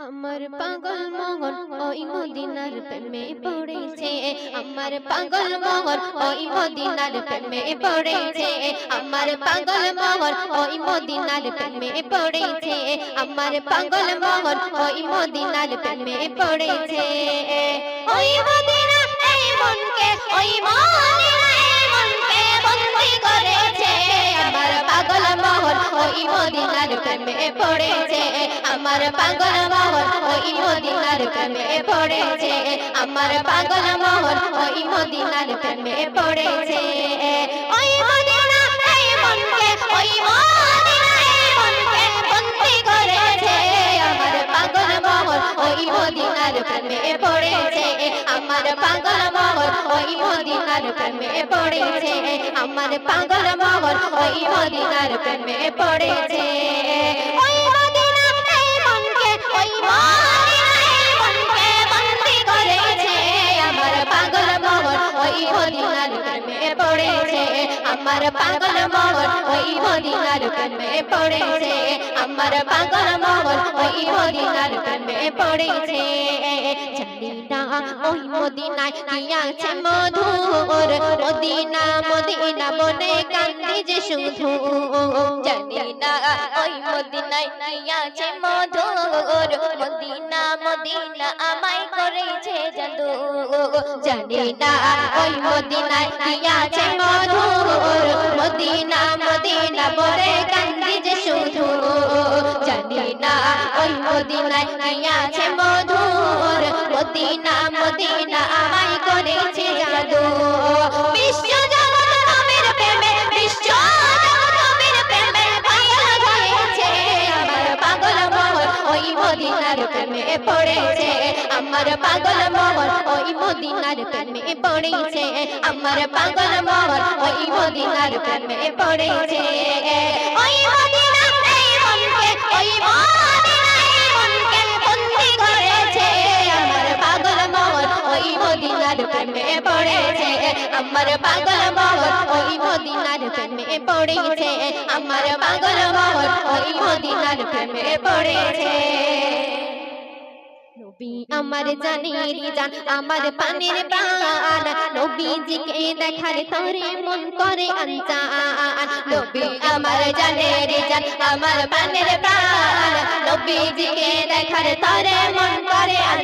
আমার পাগল মগন ওই মদিনার প্রেমে পড়েছে। আমার পাগল মগন ওই মদিনার প্রেমে পড়েছে। আমার পাগল মগন ওই মদিনার প্রেমে পড়েছে। আমার পাগল মগন ওই মদিনার প্রেমে পড়েছে। ওই মদিনা এই মনকে ওই প্রেমে পড়েছে, আমার পাগল মোহন ওই মদিনার প্রেমে পড়েছে, আমার পাগল মোহন ওই মদিনার প্রেমে পড়েছে। ওই মদিনা, এই মনকে, ওই মদিনা, এই মনকে বন্দি করেছে। আমার পাগল পড়েছে, আমার পাগল মোহন ওই মদিনার প্রেমে পড়েছে। আমার পাগল মোহন ওই মদিনার প্রেমে পড়েছে। ওই মদিনা এই মনকে, ওই মনকে বন্দি করেছে। আমার পাগল মোহন ওই মদিনার প্রেমে পড়েছে। আমার পাগল মোহন ওই মদিনার প্রেমে পড়েছে। আমার পাগল মোহন ওই পড়েছে। জানি না ওই মদিনায় কি আছে মধুর। মদিনা মদিনা বলে কান্দি যে শুধু। জানি না ওই মদিনায় কি আছে মধুর। মদিনা মদিনা আমায় করেছে জাদু। জানি না ওই মদিনায় কি আছে মধুর। মদিনা মদিনা বলে কান্দি যে শুধু। জানি না ওই মদিনায় কি আছে মধুর। মদিনা মদিনা আমায় করেছে জাদু। বিশ্ব জগৎ নবীর প্রেমে, বিশ্ব জগৎ নবীর প্রেমে পাগল হয়েছে। আমার পাগল মোহন ওই মদিনার প্রেমে পড়েছে। আমার পাগল মোহন ওই মদিনার প্রেমে পড়েছে। আমার পাগল মোহন ওই মদিনার প্রেমে পড়েছে। ওই মদিনা পড়েছে, আমার পাগল মোহন ওই মদিনার প্রেমে পড়েছে, আমার পাগল মোহন ওই মদিনার প্রেমে পড়েছে। আমার জানের জান, আমার পানের প্রাণ, নবীজিকে দেখার তরে মন করে আনচান। নবী আমার জানের জান, আমার পানের প্রাণ, নবীজিকে দেখার তরে মন করে আনচান।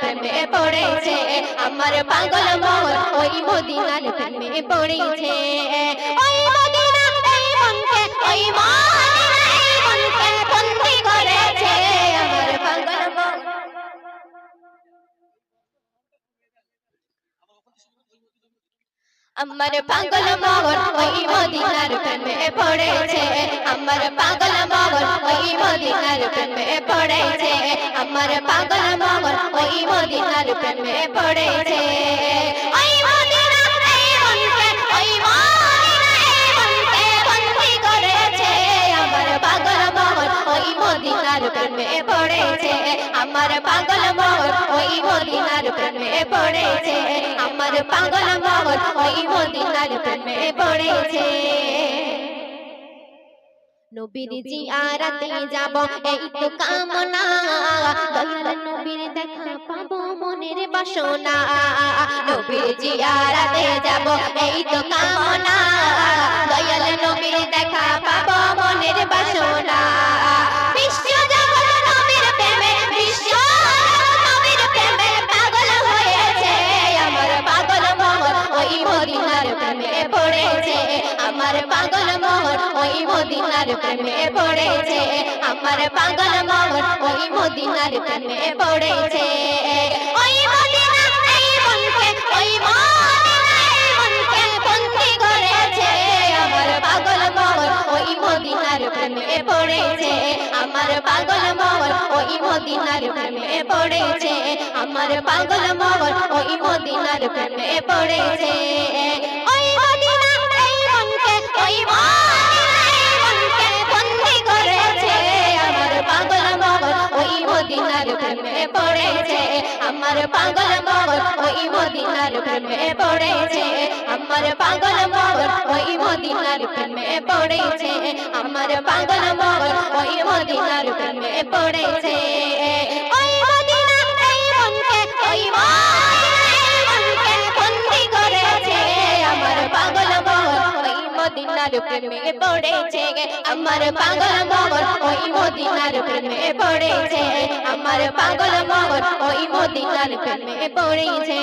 প্রেমে পড়েছে, আমার পাগল মোহন ওই মদিনার প্রেমে পড়েছে। ওই এই মনকে, ওই এই মনকে করেছে, আমার পাগল মোহন ওই মদিনার প্রেমে পড়েছে, আমার পাগল ওই মদিনার প্রেমে পড়েছে আমার পাগল মোহন ওই মদিনার প্রেমে পড়েছে ওই মদিনা এই মনকে ওই মদিনা এই মনকে বন্দি করেছে আমার পাগল মোহন ওই মদিনার প্রেমে পড়েছে আমার পাগল মোহন ওই মদিনার প্রেমে পড়েছে আমার পাগল মোহন ওই মদিনার প্রেমে পড়েছে নবীর জিয়ারাতে যাব এই তো কামনা। দয়াল নবীর দেখা পাবো মনের বাসনা। নবীর জিয়ারাতে যাব এই তো কামনা। আমার পাগল মোহন ওই মদিনার প্রেমে পড়েছে। আমার পাগল মোহন ওই মদিনার প্রেমে পড়েছে। ওই মদিনা এই মনকে, ওই মদিনা এই মনকে বন্দি করেছে। আমার পাগল মোহন ওই মদিনার প্রেমে পড়েছে। আমার পাগল মগন ওই মদিনার ওই মদিনার প্রেমে পড়েছে। ওই প্রেমে পড়েছে, আমার পাগল মগন ওই মদিনার প্রেমে পড়েছে, আমার পাগল মগন ওই মদিনার প্রেমে পড়েছে, আমার পাগল মগন ওই মদিনার প্রেমে পড়েছে। মদিনার প্রেমে পড়েছে আমার পাগল মগর ওই মদিনার প্রেমে পড়েছে আমার পাগল মগর ওই মদিনার প্রেমে পড়েছে